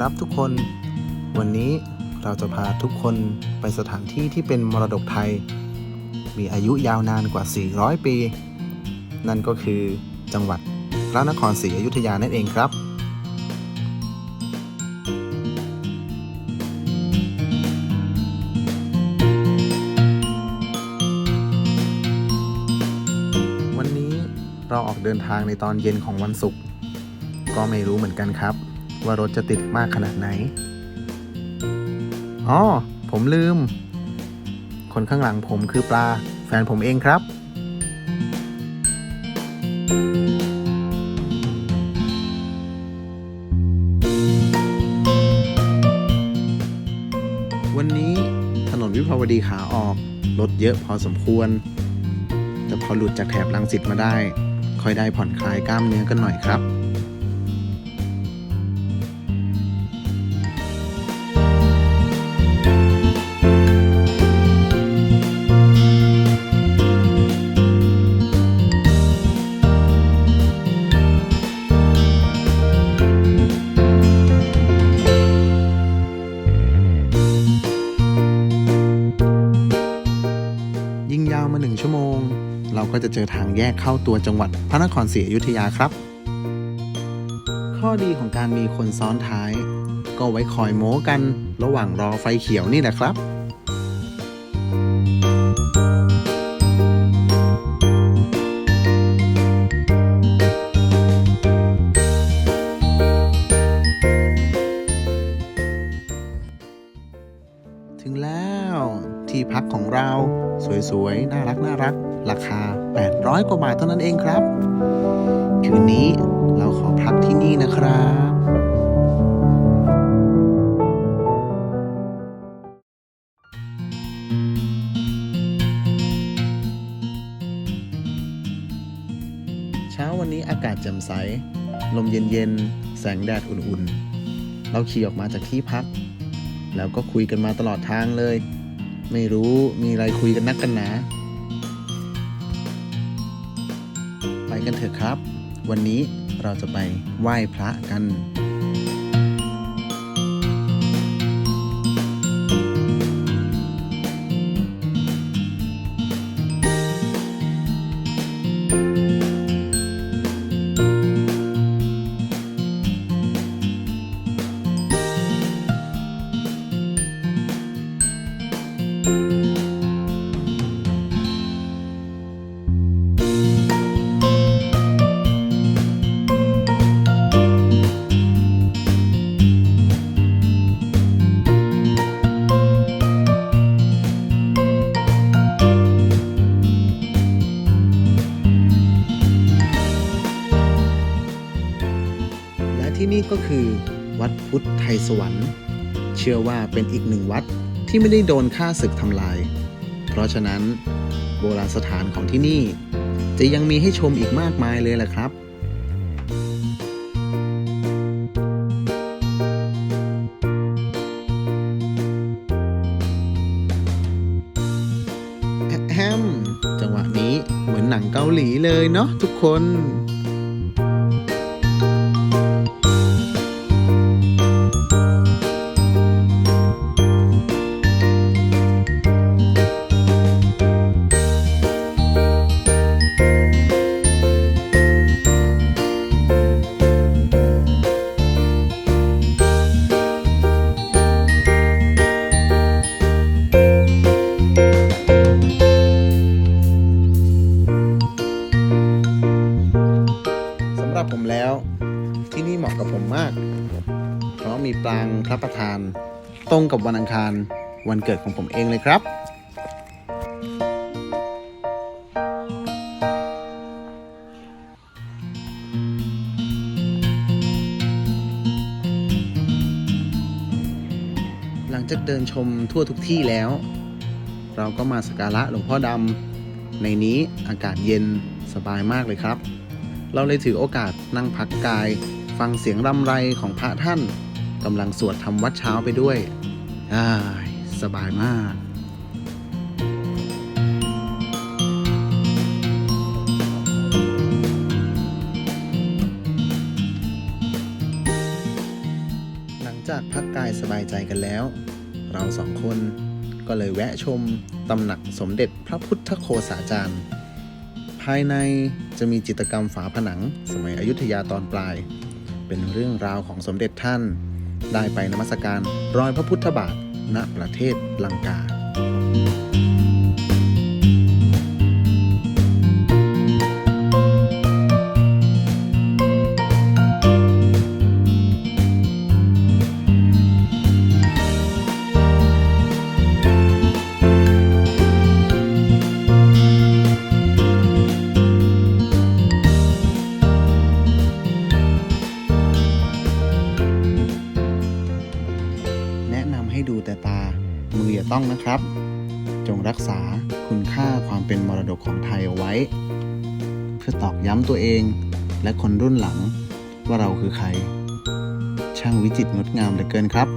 ครับทุกคน วันนี้เราจะพาทุกคนไปสถานที่ที่เป็นมรดกไทย มีอายุยาวนานกว่า 400 ปี นั่นก็คือจังหวัดพระนครศรีอยุธยานั่นเองครับวันนี้เราออกเดินทางในตอนเย็นของวันศุกร์ก็ไม่รู้เหมือนกันครับ ว่ารถจะติดมากขนาดไหน อ๋อ ผมลืม คนข้างหลังผมคือปลา แฟนผมเองครับ วันนี้ถนนวิภาวดีขาออก รถเยอะพอสมควร แต่พอหลุดจากแถบลังสิตมาได้ ค่อยได้ผ่อนคลายกล้ามเนื้อกันหน่อยครับ ก็จะเจอทางแยกเข้าตัวจังหวัดพระนครศรีอยุธยาครับ ข้อดีของการมีคนซ้อนท้าย ก็ไว้คอยโม้กันระหว่างรอไฟเขียวนี่แหละครับ สวยๆ น่ารักน่ารัก ราคา 800 กว่าบาทเท่านั้นเองครับ คืนนี้เราขอพักที่นี่นะครับเช้าวันนี้อากาศแจ่มใส ลมเย็นๆ แสงแดดอุ่นๆ เราขี่ออกมาจากที่พัก แล้วก็คุยกันมาตลอดทางเลย ไม่รู้มีอะไรคุยกันนักกันหนาไปกันเถอะครับ วันนี้เราจะไปไหว้พระกัน นี่ก็คือ วัดพุทธไทยสวรรค์ เชื่อว่าเป็นอีกหนึ่งวัดที่ไม่ได้โดนฆ่าศึกทำลาย เพราะฉะนั้นโบราณสถานของที่นี่ จะยังมีให้ชมอีกมากมายเลยแหละครับแฮมจังหวะนี้เหมือนหนังเกาหลีเลยเนาะทุกคน รับผมแล้ว ที่นี่เหมาะกับผมมาก เพราะมีปรางพระประธาน ตรงกับวันอังคาร วันเกิดของผมเองเลยครับหลังจากเดินชมทั่วทุกที่แล้ว เราก็มาสักการะหลวงพ่อดำในนี้อากาศเย็นสบายมากเลยครับ เราเลยถือโอกาสนั่งพักกาย ฟังเสียงรำไรของพระท่านกำลังสวดทำวัดเช้าไปด้วยอ้ายสบายมากจสบายใจกันแล้ว เราสองคนก็เลยแวะชมตำหนักสมเด็จพระพุทธโคสาจารย์ ภายในจะมีจิตรกรรมฝาผนัง สมัยอยุธยาตอนปลาย เป็นเรื่องราวของสมเด็จท่าน ได้ไปนมัสการรอยพระพุทธบาทณประเทศลังกา ย้ำตัวเอง และคนรุ่นหลังว่าเราคือใคร ช่างวิจิตรงดงามเหลือเกินครับ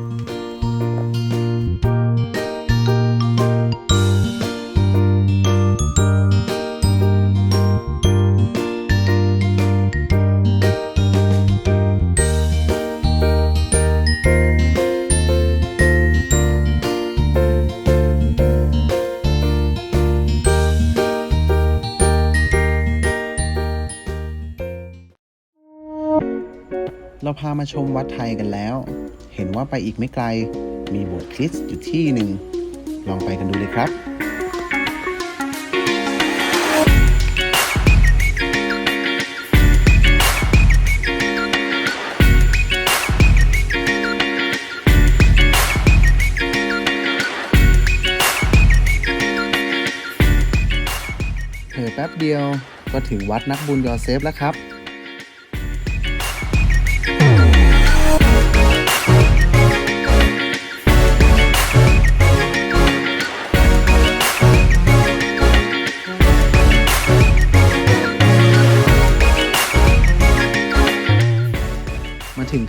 เราพามาชมวัดไทยกันแล้ว เห็นว่าไปอีกไม่ไกล มีโบสถ์คริสต์อยู่ที่หนึ่ง ลองไปกันดูเลยครับเผลอแป๊บเดียวก็ถึงวัดนักบุญยอเซฟแล้วครับ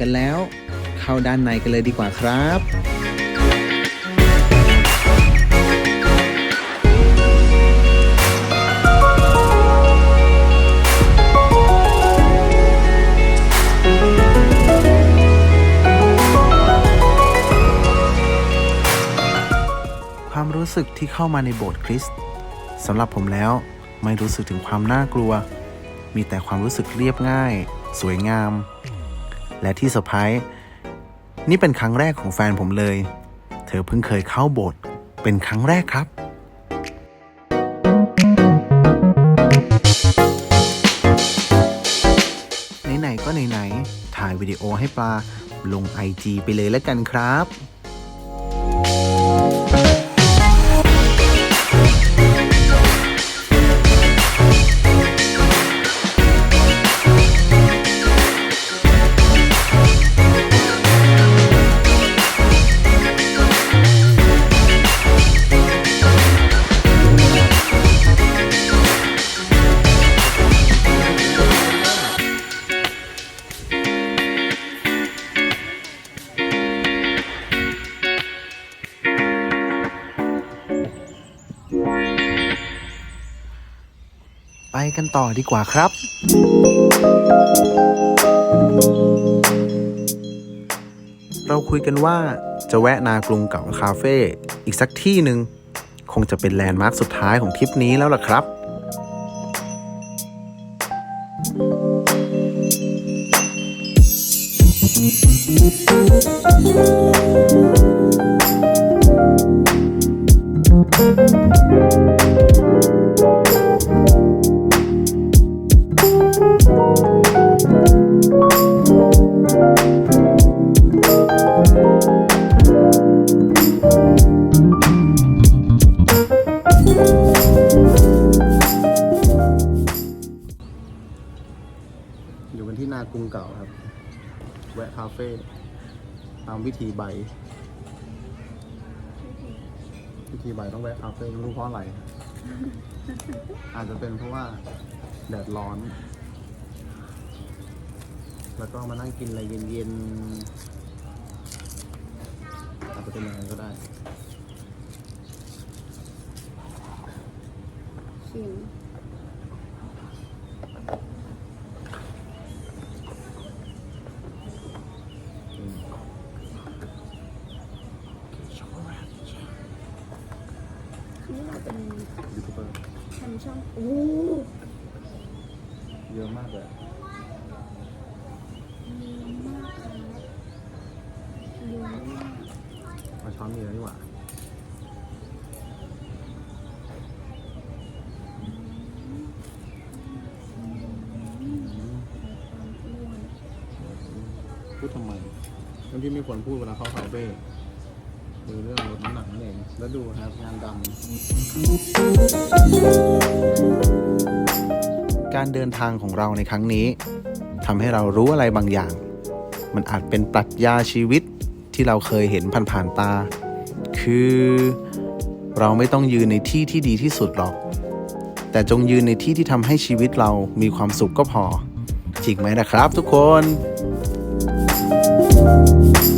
ันแล้ว เข้าด้านในกันเลยดีกว่าครับความรู้สึกที่เข้ามาในโบสถ์คริสต์สำหรับผมแล้วไม่รู้สึกถึงความน่ากลัว มีแต่ความรู้สึกเรียบง่าย สวยงาม และที่เซอร์ไพรส์นี่เป็นครั้งแรกของแฟนผมเลย เธอเพิ่งเคยเข้าโบสถ์เป็นครั้งแรกครับไหนๆก็ไหนๆถ่ายวิดีโอให้ปลาลง IG ไปเลยแล้วกันครับ กันต่อดีกว่าครับ เราคุยกันว่าจะแวะนากรุงเก่าคาเฟ่อีกสักที่หนึ่งคงจะเป็นแลนด์มาร์คสุดท้ายของทริปนี้แล้วล่ะครับอยู่ ตามวิธีใบ วิธีใบต้องแวะคาเฟ่ไม่รู้เพราะอะไร อาจจะเป็นเพราะว่าแดดร้อน แล้วก็มานั่งกินอะไรเย็นๆ อาจจะเป็นอย่างนั้นก็ได้ ชิม มาช้อนมีแล้วนี่หว่าพูดทำไมนั่นพี่ไม่ควรพูดเวลาเข้าคาเฟ่คือเรื่องลดน้ำหนักนั่นเอง แล้วดูครับงานดำ การเดินทางของเราในครั้งนี้ทำให้เรารู้อะไรบางอย่าง มันอาจเป็นปรัชญาชีวิต ที่เราเคยเห็นผ่านๆตา คือเราไม่ต้องยืนในที่ที่ดีที่สุดหรอก แต่จงยืนในที่ที่ทำให้ชีวิตเรามีความสุขก็พอจริงไหมนะครับทุกคนก